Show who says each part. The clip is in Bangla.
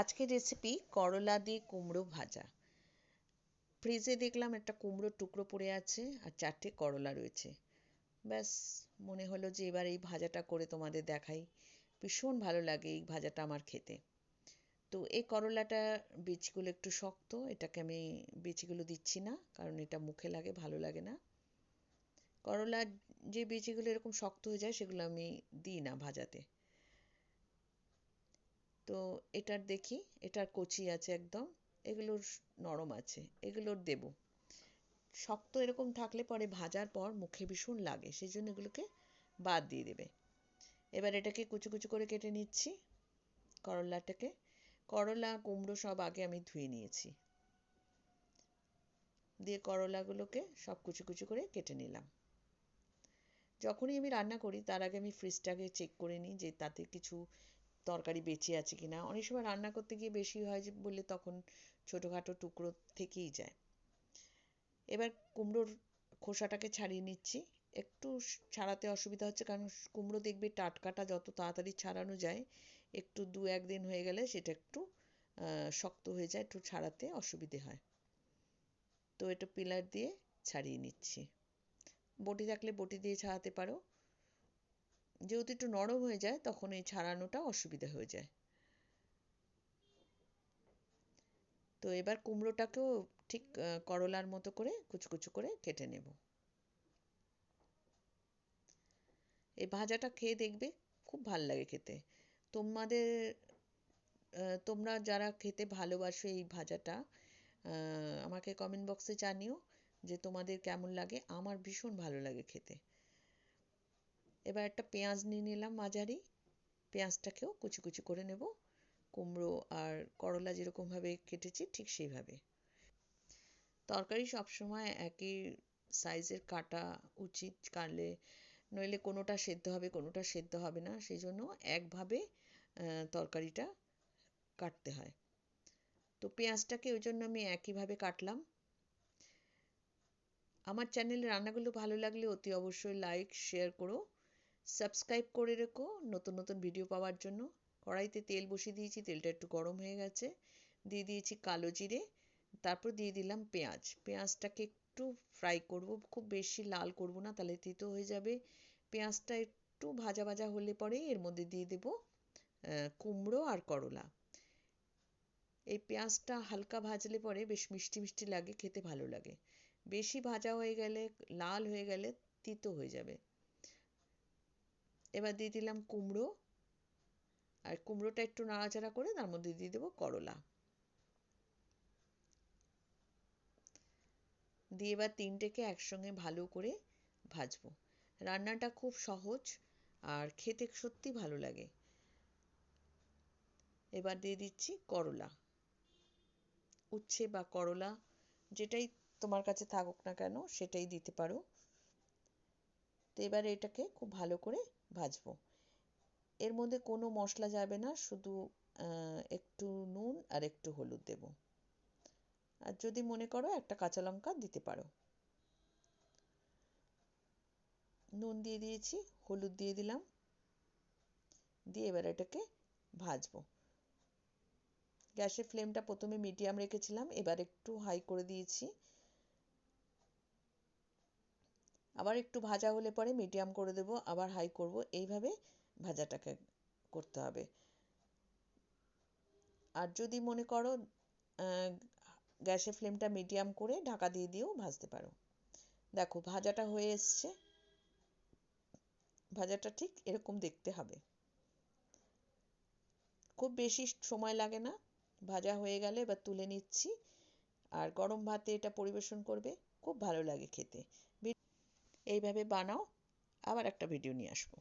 Speaker 1: আজকের রেসিপি করলা দিয়ে কুমড়ো ভাজা। ফ্রিজে দেখলাম একটা কুমড়োর টুকরো পড়ে আছে আর চারটে করলা রয়েছে। ব্যাস, মনে হলো যে এবার এই ভাজাটা করে তোমাদের দেখাই। ভীষণ ভালো লাগে এই ভাজাটা আমার খেতে। তো এই করলাটা বীজগুলো একটু শক্ত, এটাকে আমি বীজগুলো দিচ্ছি না, কারণ এটা মুখে লাগে, ভালো লাগে না। করলার যে বীজগুলো এরকম শক্ত হয়ে যায়, সেগুলো আমি দিই না ভাজাতে। তো এটার দেখি, এটার কচি আছে একদম, এগুলোর নরম আছে, এগুলোর দেব। শক্ত এরকম থাকলে পরে ভাজার পর মুখে ভীষণ লাগে সেই জন্য এগুলোকে বাদ দিয়ে দেবে। এবার এটাকে কুচু কুচু করে কেটে নিচ্ছি, করলাটাকে। করলা, কুমড়ো সব আগে আমি ধুয়ে নিয়েছি। দিয়ে করলাগুলোকে সব কুচু কুচু করে কেটে নিলাম। যখনই আমি রান্না করি, তার আগে আমি ফ্রিজটাকে চেক করে নিই যে তাতে কিছু তরকারি বেঁচে আছে কি না অনেক সময় রান্না করতে গিয়ে বেশি হয় যে বলে তখন ছোটোখাটো টুকরো থেকেই যায়। এবার কুমড়োর খোসাটাকে ছাড়িয়ে নিচ্ছি। একটু ছাড়াতে অসুবিধা হচ্ছে কারণ কুমড়ো দেখবে টাটকাটা যত তাড়াতাড়ি ছাড়ানো যায়, একটু দু একদিন হয়ে গেলে সেটা একটু শক্ত হয়ে যায়, একটু ছাড়াতে অসুবিধে হয়। তো এটা পিলার দিয়ে ছাড়িয়ে নিচ্ছি। বটি থাকলে বটি দিয়ে ছাড়াতে পারো। যেহেতু একটু নরম হয়ে যায়, তখন এই ছাড়ানোটা অসুবিধা হয়ে যায়। তো এবার কুমড়োটাকেও ঠিক করলার মতো করে কুচু কুচু করে কেটে নেব। এই ভাজাটা খেয়ে দেখবে, খুব ভালো লাগে খেতে। তোমাদের তোমরা যারা খেতে ভালোবাসো এই ভাজাটা আমাকে কমেন্ট বক্সে জানিও যে তোমাদের কেমন লাগে। আমার ভীষণ ভালো লাগে খেতে। এবার একটা পেঁয়াজ নিয়ে নিলাম মাঝারি। পেঁয়াজটাকেও কুচি কুচি করে নেব। কুমড়ো আর করলা যেরকমভাবে কেটেছি ঠিক সেইভাবে। তরকারি সবসময় একই সাইজের কাটা উচিত। কাটলে নইলে কোনোটা সেদ্ধ হবে, কোনোটা সেদ্ধ হবে না। সেই জন্য একভাবে তরকারিটা কাটতে হয়। তো পেঁয়াজটাকে ওই জন্য আমি একইভাবে কাটলাম। আমার চ্যানেলে রান্নাগুলো ভালো লাগলে অতি অবশ্যই লাইক, শেয়ার করো। সাবস্ক্রাইব করে রেখো। নতুন নতুন ভিডিও পাওয়ার জন্য। কড়াইতে তেল বসিয়ে দিয়েছি, তেলটা একটু গরম হয়ে গেছে। দিয়ে দিয়েছি কালো জিরে, তারপর দিয়ে দিলাম পেঁয়াজ। পেঁয়াজটাকে একটু ফ্রাই করব, খুব বেশি লাল করব না, তাহলে তিতো হয়ে যাবে। পেঁয়াজটা একটু ভাজা ভাজা হলে পরে এর মধ্যে দিয়ে দেব কুমড়ো আর করলা। এই পেঁয়াজটা হালকা ভাজলে পরে বেশ মিষ্টি মিষ্টি লাগে, খেতে ভালো লাগে। বেশি ভাজা হয়ে গেলে, লাল হয়ে গেলে তিতো হয়ে যাবে। এবার দিয়ে দিলাম কুমড়ো। আর কুমড়োটা একটু নাড়াচাড়া করে তার মধ্যে দিয়ে দেবো করলা। দিয়ে এবার তিনটেকে একসঙ্গে ভালো করে ভাজবো। রান্নাটা খুব সহজ আর খেতে সত্যি ভালো লাগে। এবার দিয়ে দিচ্ছি করলা। উচ্ছে বা করলা যেটাই তোমার কাছে থাকুক না কেন সেটাই দিতে পারো। তো এবার এটাকে খুব ভালো করে ভাজবো। এর মধ্যে কোনো মশলা যাবে না, শুধু একটু নুন আর একটু হলুদ দেব। আর যদি মনে করো একটা কাঁচা লঙ্কা দিতে পারো। নুন দিয়ে দিয়েছি, হলুদ দিয়ে দিলাম। দিয়ে এবার এটাকে ভাজবো। গ্যাসের ফ্লেমটা প্রথমে মিডিয়াম রেখেছিলাম, এবার একটু হাই করে দিয়েছি। আবার একটু ভাজা হলে পরে মিডিয়াম করে দেব, আবার হাই করব, এইভাবে ভাজাটাকে করতে হবে। আর যদি মনে করো গ্যাসের ফ্লেমটা মিডিয়াম করে ঢাকা দিয়ে দিয়েও ভাজতে পারো। দেখো, ভাজাটা হয়ে এসছে। ভাজাটা ঠিক এরকম দেখতে হবে। খুব বেশি সময় লাগে না। ভাজা হয়ে গেলে এবার তুলে নিচ্ছি। আর গরম ভাতে এটা পরিবেশন করবে, খুব ভালো লাগে খেতে। এইভাবে বানাও আবার একটা ভিডিও নিয়ে আসব।